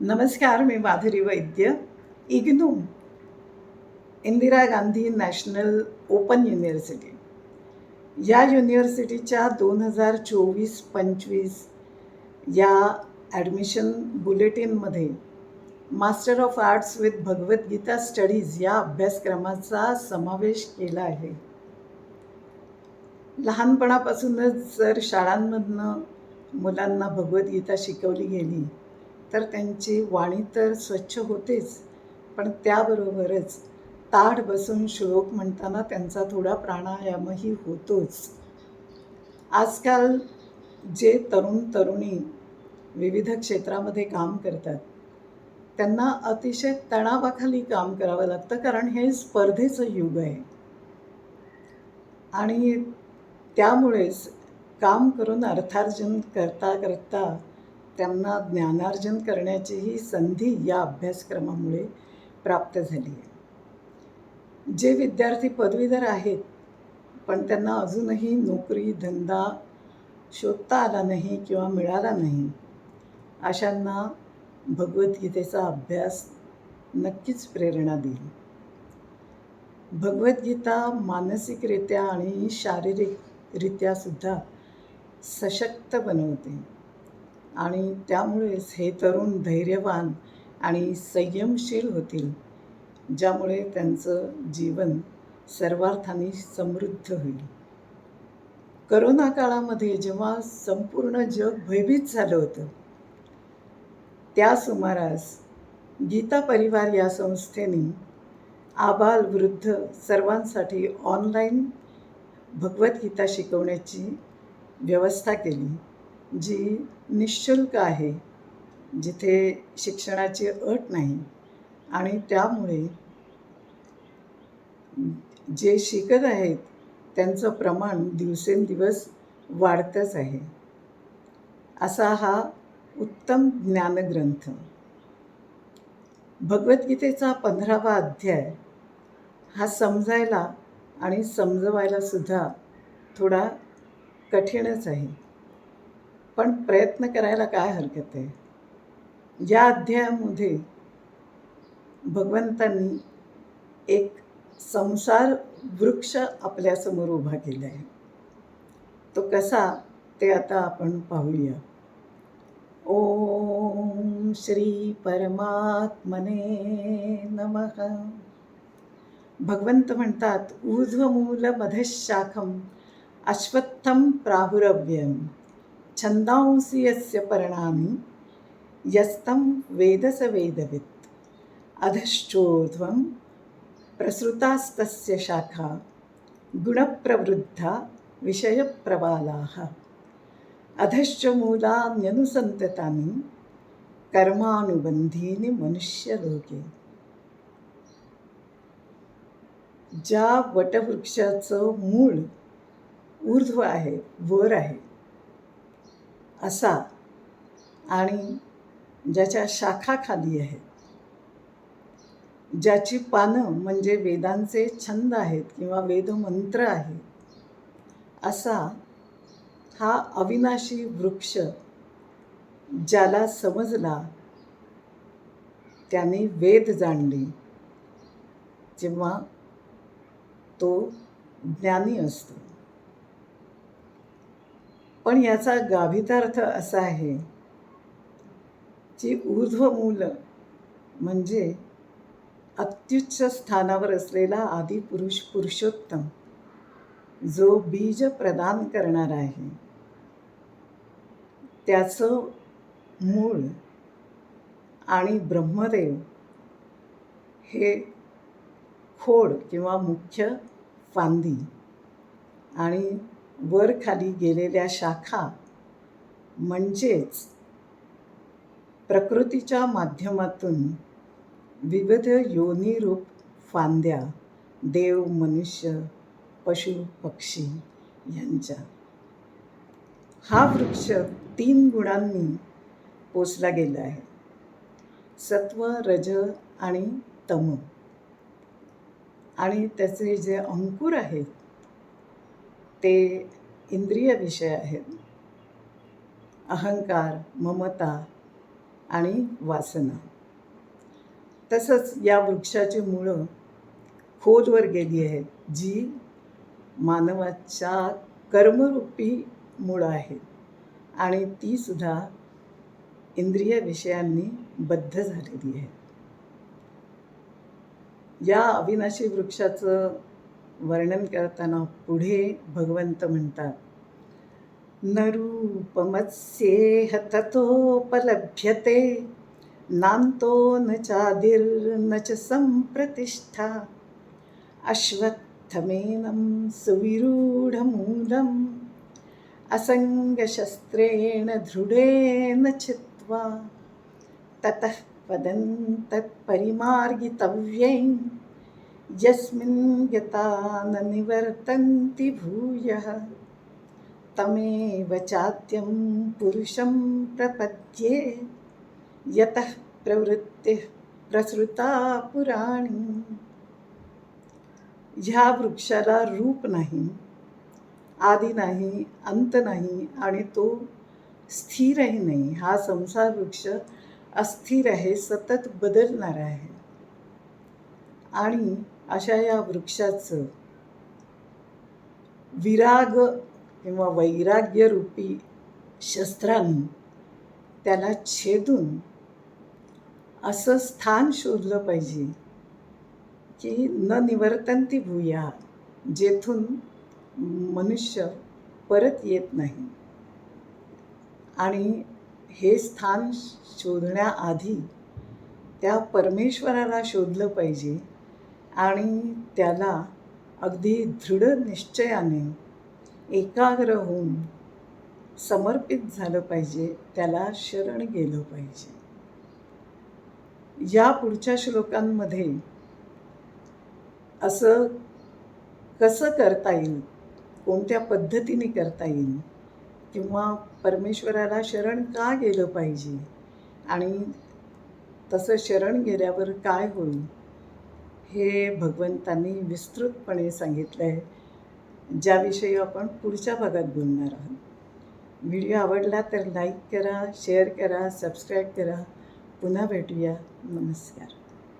नमस्कार मी Madhuri Vaidya IGNOU Indira Gandhi national open university या युनिव्हर्सिटीच्या दोन हजार चोवीस पंचवीस या admission बुलेटिनमध्ये master of arts with Bhagavad Gita studies या अभ्यासक्रमाचा समावेश केला आहे लहानपणापासूनच जर शाळांमधनं मुलांना भगवद्गीता शिकवली गेली तर त्यांची वाणी तर स्वच्छ होतेच पण त्याबरोबरच ताठ बसून श्लोक म्हणताना त्यांचा थोडा प्राणायामही होतोच. आजकाल जे तरुण तरुणी विविध क्षेत्रामध्ये काम करतात त्यांना अतिशय तणावाखाली काम करावं लागतं कारण हे स्पर्धेचं युग आहे. आणि त्यामुळेच काम करून अर्थार्जन करता करता त्यांना ज्ञानार्जन करण्याचीही संधी या अभ्यासक्रमामुळे प्राप्त झाली आहे. जे विद्यार्थी पदवीधर आहेत पण त्यांना अजूनही नोकरी धंदा शोधता आला नाही किंवा मिळाला नाही अशांना भगवद्गीतेचा अभ्यास नक्कीच प्रेरणा देईल. भगवद्गीता मानसिकरित्या आणि शारीरिकरित्यासुद्धा सशक्त बनवते. आणि त्यामुळेच हे तरुण धैर्यवान आणि संयमशील होतील ज्यामुळे त्यांचं जीवन सर्वार्थाने समृद्ध होईल. करोना काळामध्ये जेव्हा संपूर्ण जग भयभीत झालं होतं त्या सुमारास गीता परिवार या संस्थेने आबाल वृद्ध सर्वांसाठी ऑनलाईन भगवद्गीता शिकवण्याची व्यवस्था केली. जी निशुल्क आहे जिथे शिक्षणाची अट नाही आणि त्यामुळे जे शिकत आहेत त्यांचं प्रमाण दिवसेंदिवस वाढतंच आहे. असा हा उत्तम ज्ञानग्रंथ. भगवद्गीतेचा पंधरावा अध्याय हा समजायला आणि समजवायला सुद्धा थोडा कठीणच आहे. पण प्रयत्न करायला काय हरकत आहे? या अध्यायामध्ये भगवंतांनी एक संसार वृक्ष आपल्यासमोर उभा केला आहे. तो कसा ते आता आपण पाहूया. ओम श्री परमात्मने नमः. भगवंत म्हणतात ऊर्ध्वमूल मधशाखम अश्वत्थम प्राहुरव्यम. छंदांसी यस्य पर्णानि यस्तं वेदस वेदवित्। अधश्चोर्ध्वं प्रसृतास्तस्य शाखा गुणप्रवृद्धा विषयप्रबालाः। अधश्च मूलान्यनुसन्ततानि कर्मानुबन्धीनि मनुष्यलोके। ज्या वटवृक्षाचं मूळ ऊर्ध्व आहे वर आहे असा. आणि ज्याच्या शाखा खाली आहेत ज्याची पानं म्हणजे वेदांचे छंद आहेत किंवा वेदमंत्र आहेत असा हा अविनाशी वृक्ष ज्याला समजला त्याने वेद जाणले. जेव्हा तो ज्ञानी असतो. पण याचा गाभितार्थ असा आहे की ऊर्ध्वमूल म्हणजे अत्युच्च स्थानावर असलेला आदिपुरुष पुरुषोत्तम जो बीज प्रदान करणार आहे. त्याचं मूळ आणि ब्रह्मदेव हे खोड किंवा मुख्य फांदी आणि वर खाली गेलेल्या शाखा म्हणजेच प्रकृतीच्या माध्यमातून विविध योनिरूप फांद्या देव मनुष्य पशु पक्षी यांच्या. हा वृक्ष तीन गुणांनी पोचला गेला आहे. सत्व रज आणि तम. आणि त्याचे जे अंकुर आहेत ते इंद्रिय विषय आहेत. अहंकार ममता आणि वासना. तसंच या वृक्षाची मुळं खोलवर गेली आहेत जी मानवाच्या कर्मरूपी मुळं आहेत. आणि तीसुद्धा इंद्रिय विषयांनी बद्ध झालेली आहे या अविनाशी वृक्षाचं वर्णन करताना पुढे भगवंत म्हणतात न ततोपलभ्यते नान्तो न चादिर्न च सम्प्रतिष्ठा अश्वत्थमेनं सुविरूढमूलम् असङ्गशस्त्रेण दृढेन छित्त्वा ततः पदं तत्परिमार्गितव्यं यस्मिन् गता न निवर्तन्ति भूयः, तमेव चाद्यं पुरुषं प्रपद्ये। यतः प्रवृत्तिः प्रसृता पुराणी। ह्या वृक्षाला रूप नाही, आदी नाही, अंत नाही आणि तो स्थिरही नाही. हा संसार वृक्ष अस्थिर आहे, सतत बदलणारा आहे. आणि अशा या वृक्षाचं विराग किंवा वैराग्यरूपी शस्त्रांनी त्याला छेदून असं स्थान शोधलं पाहिजे की न निवर्तंती भूया जेथून मनुष्य परत येत नाही. आणि हे स्थान शोधण्याआधी त्या परमेश्वराला शोधलं पाहिजे आणि त्याला अगदी दृढ निश्चयाने एकाग्र होऊन समर्पित झालं पाहिजे त्याला शरण गेलं पाहिजे. या पुढच्या श्लोकांमध्ये असं कसं करता येईल कोणत्या पद्धतीने करता येईल किंवा परमेश्वराला शरण का गेलं पाहिजे आणि तसं शरण गेल्यावर काय होईल हे भगवंतांनी विस्तृतपणे सांगितलं आहे. ज्याविषयी आपण पुढच्या भागात बोलणार आहोत. व्हिडिओ आवडला तर लाईक करा शेअर करा सबस्क्राईब करा. पुन्हा भेटूया. नमस्कार.